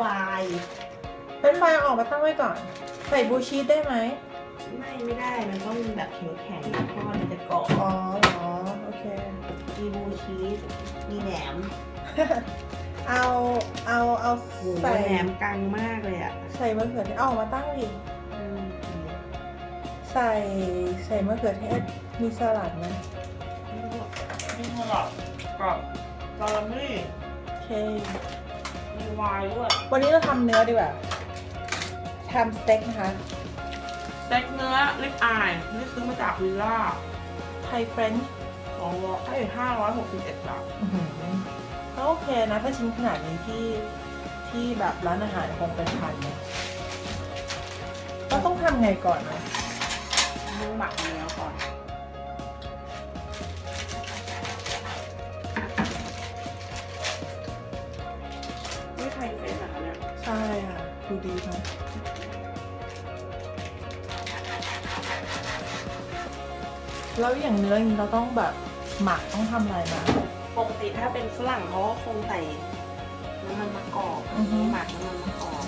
ฟรายเป็นไฟออกมาตั้งไว้ก่อน ใส่บลูชีสได้ไหม ไม่ไม่ได้มันต้องแบบแข็งๆเพราะมันจะเกาะอ๋อเหรอโอเค มีบลูชีสมีแหนมเอาเอาเอาโอ้โหใส่แหนมกังมากเลยอะใส่มะเขือเทศเอาออกมาตั้งดิอืมใส่ใส่มะเขือเทศมีสลัดไหมมีสลัดกับซาลามี่โอเค มีไวน์ด้วยวันนี้เราทำเนื้อดีกว่าทำสเต็กนะคะ สเต็กเนื้อลิปอายนี่ซื้อมาจากวิลล่าไทยเฟรนช์ของร้อยห้าร้อยหกสิบเอ็ดบาทก็โอเคนะ ถ้าชิ้นขนาดนี้ที่ที่แบบร้านอาหารคงเป็นพันนะก็ต้องทำไงก่อนนะต้องหมักเนื้อก่อน แล้วอย่างเนื้ออย่างนี้เราต้องแบบหมักต้องทำอะไรมาปกติถ้าเป็นฝรั่งเขาก็คงใส่น้ำมันมะกอกอือฮึ หมักน้ำมันมะกอก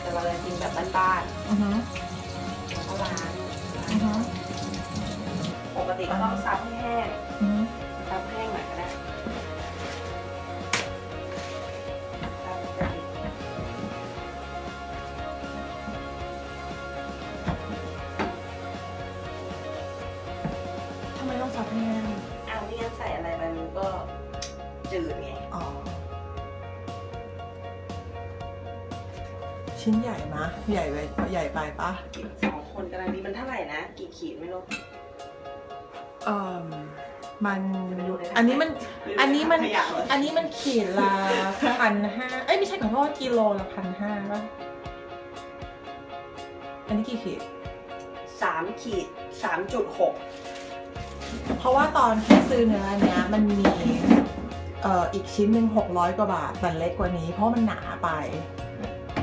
แต่เราจะกินแบบบ้านอือฮึๆแล้วก็ล้างอือฮึปกติก็ต้องซับให้แห้งอือฮึซับแห้งหน่อยก็ได้ จืดไงอ๋อ ชิ้นใหญ่มะ ใหญ่ไปใหญ่ไปปะกินสองคนกำลังดีมันเท่าไหร่นะ กี่ขีดไม่รู้เอ่อมัน อันนี้มัน อันนี้มัน ขยะเลยอันนี้มันขีดละพันห้าเอ้ยไม่ใช่ขอโทษกิโลละพันห้าป่ะ อันนี้กี่ขีด สามขีดสามจุดหกเพราะว่าตอนที่ซื้อเนื้อเนี้ยมันมี เอ่ออีกชิ้นหนึ่งหกร้อยกว่าบาทแต่เล็กกว่านี้เพราะมันหนาไป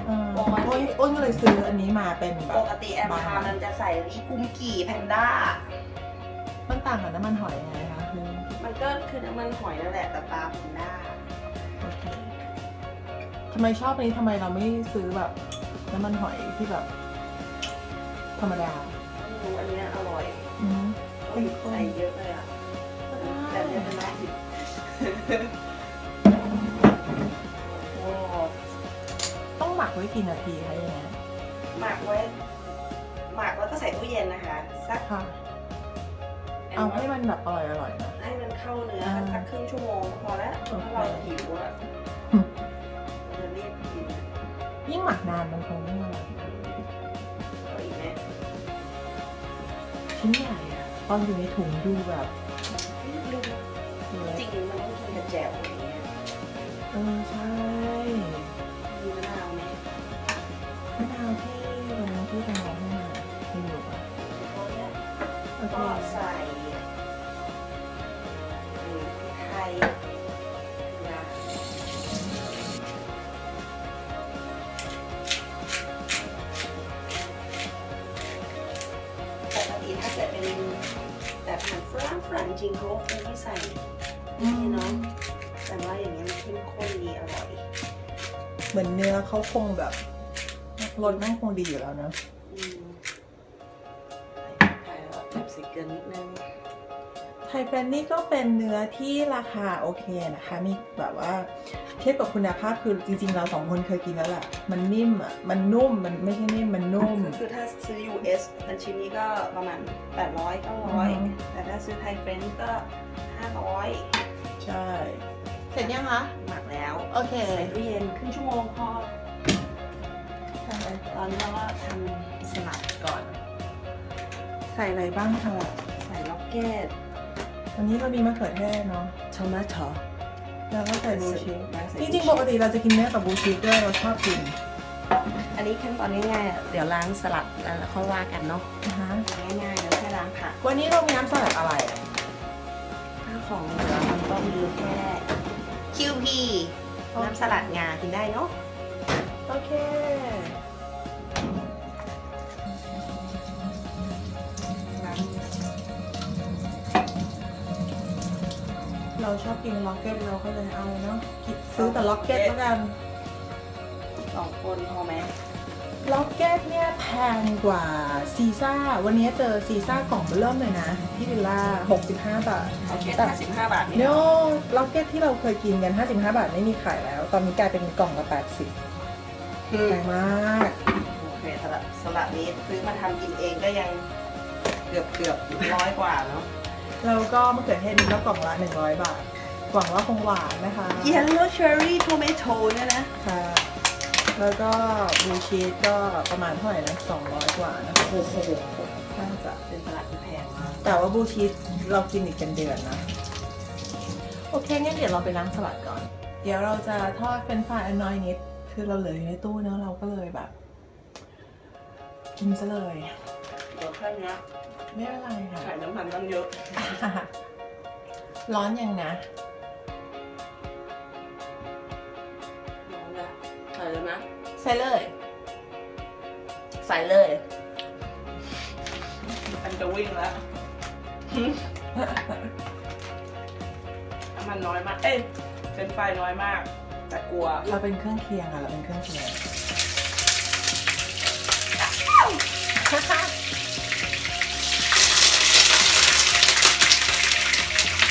เอออ้นอ้นก็เลยซื้ออันนี้มาเป็นแบปบกติแอมพามันจะใส่ลิกุมกี่แพนด้า มันต่างกับน้ำมันหอยยังไงคะคือมันก็คือน้ำมันหอยนั่นแหละแต่ปลาแพนด้า โอเคทำไมชอบอันนี้ทำไมเราไม่ซื้อแบบน้ำมันหอยที่แบบ ธรรมดาไม่รู้อันเนี้ยอร่อยอืมโอ้ยใส่เยอะเลยอะ แต่เนี้ยเป็นไร โอ้ต้องหมักไว้กี่นาทีคะอย่างเงี้ยหมักไว้ หมักแล้วก็ใส่ตู้เย็นนะคะ สักค่ะ เอาให้มันแบบอร่อยอร่อยๆนะ ให้มันเข้าเนื้ออ่าสักครึ่งชั่วโมงพอแล้วโอถ้าเคเราหิวอะอืมเราจะรีบกินยิ่งหมักนานมันคงยิ่งอร่อยเอาอีกไหมชิ้นใหญ่อะตอนอยู่ในถุงดูแบบ รั่งฝรั่งจริงเขาก็คงไม่ใส่นี่เนาะแต่ว่าอย่างนี้ยมันเข้มข้นดีอร่อยเหมือนเนื้อเขาคงแบบรสแม่งคงดีอยู่แล้วเนอะอืมใส่แล้วแบบใส่เกลือนิดนึง ไทยแฟรนนี่ก็เป็นเนื้อที่ราคาโอเคนะคะ มีแบบว่าเทียบกับคุณภาพคือจริงๆ เราสองคนเคยกินแล้วแหละมันนิ่มอะ มันนุ่ม มันไม่ใช่นิ่ม มันนุ่ม คือถ้าซื้อ US อันชิ้นนี้ก็ประมาณ 800 900 แต่ถ้าซื้อไทยเฟรนช์ก็ 500 ใช่ เสร็จยังคะหมักแล้ว โอเคใส่ตู้เย็นครึ่งชั่วโมงพอตอนนี้เราก็ทำสลัดก่อน ใส่อะไรบ้างคะ ใส่ล็อกเก็ต วันนี้เรามีมะเขือเทศเนาะทอมาโตแล้วก็ใส่บลูชีสจริงๆปกติเราจะกินเนื้อกับบลูชีสด้วยเราชอบกิน อันนี้ขั้นตอนง่ายๆอะเดี๋ยวล้างสลัดแล้วค่อยว่ากันเนาะนะคะง่ายๆแล้วแค่ล้างผักวันนี้เรามีน้ำสลัดอะไรอะถ้าของเหลือมันก็มีแค่ QP น้ำสลัดงากินได้เนาะ โอเค เราชอบกินล็อกเก็ตเราก็เลยเอาเนาะกินซื้อแต่ล็อกเก็ตแล้วกันสองคนพอไหมล็อกเก็ตเนี่ยแพงกว่าซีซ่า วันนี้เจอซีซ่ากล่องเบอร์เริ่มเลยนะที่วิลล่า65 บาทโอเคห้าสิบห้าบาทนี่เนเนาะล็อกเก็ตที่เราเคยกินกัน 55 บาทไม่มีขายแล้ว ตอนนี้กลายเป็นกล่องละ80อืมแพงมากโอเคสลับสลับนี้ซื้อมาทำกินเองก็ยังเกือบเกือบร้อยกว่าเนาะ แล้วก็มะเขือเทศนี่ก็กล่องละ 100 บาท หวังว่าคงหวานนะคะ Yellow Cherry Tomato เนี่ยนะ ค่ะ แล้วก็บลูชีสก็ประมาณเท่าไหร่นะ200 กว่านะคะโอ้โหน่าจะเป็นสลัดที่แพงมากแต่ว่าบลูชีสเรากินอีกเป็นเดือนนะ โอเคงั้นเดี๋ยวเราไปล้างสลัดก่อน เดี๋ยวเราจะทอดเป็นไฟรายอันน้อยนิด คือเราเหลืออยู่ในตู้เนอะเราก็เลยแบบ กินซะเลย เดี๋ยวแค่เนี้ยไม่เป็นไรค่ะใส่น้ำมันตั้งเยอะ ร้อนยังนะ ลองละใส่เลยไหมใส่เลย ใส่เลย อันจะวิ่งแล้วน้ำมันน้อยมาก เอ้ยเป็นไฟน้อยมาก แต่กลัว เราเป็นเครื่องเคียงอะเราเป็นเครื่องเคียง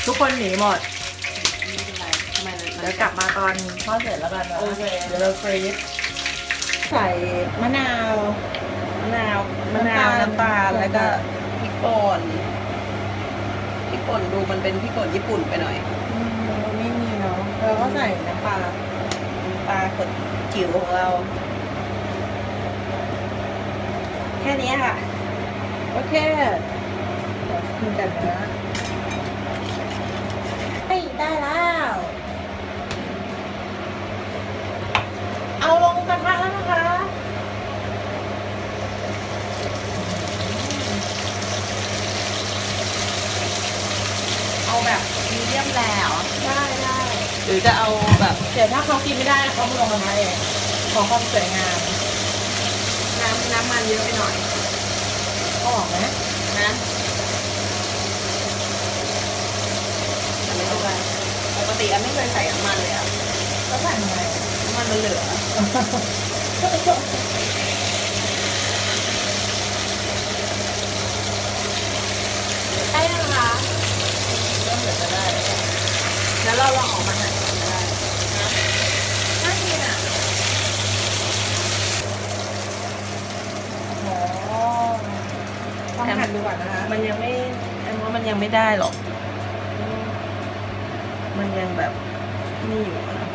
ทุกคนหนีหมด ไม่เป็นไรทำไมมันเดี๋ยวกลับมาตอนทอดเสร็จแล้วกันนะโอเค เดี๋ยวเราฟรีซใส่มะนาวมะนาวมะนาวน้ำตาลแล้วก็พริกป่นพริกป่นดูมันเป็นพริกป่นญี่ปุ่นไปหน่อยอืมไม่มีเนาะเราก็ใส่น้ำปลาน้ำปลาขดจิ๋วของเรา แค่นี้ค่ะ โอเคเดี๋ยวกินกันนะเฮ้ย ได้แล้ว เอาลงกระทะแล้วนะคะเอาแบบมีเดียมแลวได้ได้หรือจะเอาแบบเดี๋ยวถ้าเขากินไม่ได้เขามาลงกระทะเองขอความสวยงาม น้ำน้ำมันเยอะไปหน่อยออกไหม นะแต่ไม่เป็นไรปกติ อันไม่เคยใส่น้ำมันเลยอะแล้วใส่ยังไงน้ำมันมันเหลือได้นะคะก็เหลือจะได้แล้วเราลองออกมาหั่นกันได้น่ากินอะโอ้ลองหั่นดูก่อนนะคะมันยังไม่อันว่ามันยังไม่ได้หรอก มันยังแบบนี่อยู่นะ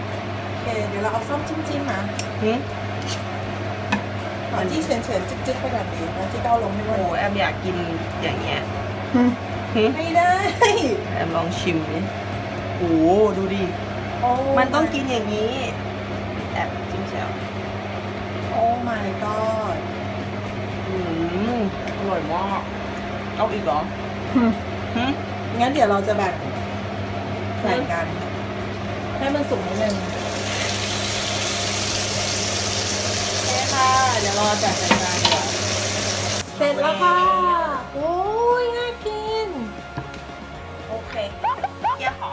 โอเคเดี๋ยวเราเอาส้มจิ้มจิ้มๆนะหึเอาที่เฉียนเฉียนๆจิ๊กๆไปก่อนดีแล้วที่เก้าลงไม่โอ้ว่าโหแอมอยากกินอย่างเงี้ยหึไม่ได้ แอมลองชิมดิโอ้โหดูดิโอ้มันต้องกินอย่างนี้ แอบจิ้มแซวโอ้ my god อืมอร่อยมากเอาอีกเหรอหึงั้นเดี๋ยวเราจะแบ่ง แบ่งกัน ให้มันสุกนิดนึงโอเคค่ะ เดี๋ยวรอจัดจานก่อนเสร็จแล้วค่ะ โอ้ยน่ากิน โอเคเยี่ยมหอ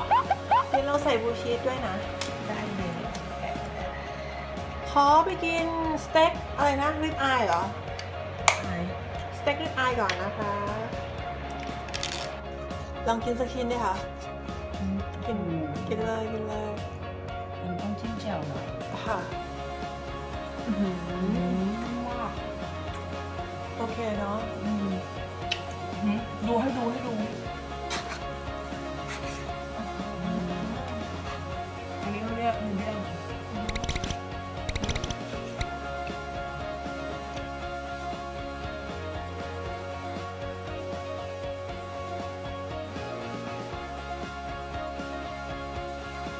เดี๋ยวเราใส่บลูชีสด้วยนะ ได้เลยขอไปกินสเต็กอะไรนะริบอายเหรอไหนสเต็กริบอายก่อนนะคะ ลองกินสักชิ้นดิค่ะ กินกินเลยกินเลยมันต้องจิ้มแจ่วหน่อยค่ะอืมโอเคเนาะอืมดูให้ดูให้ดูให้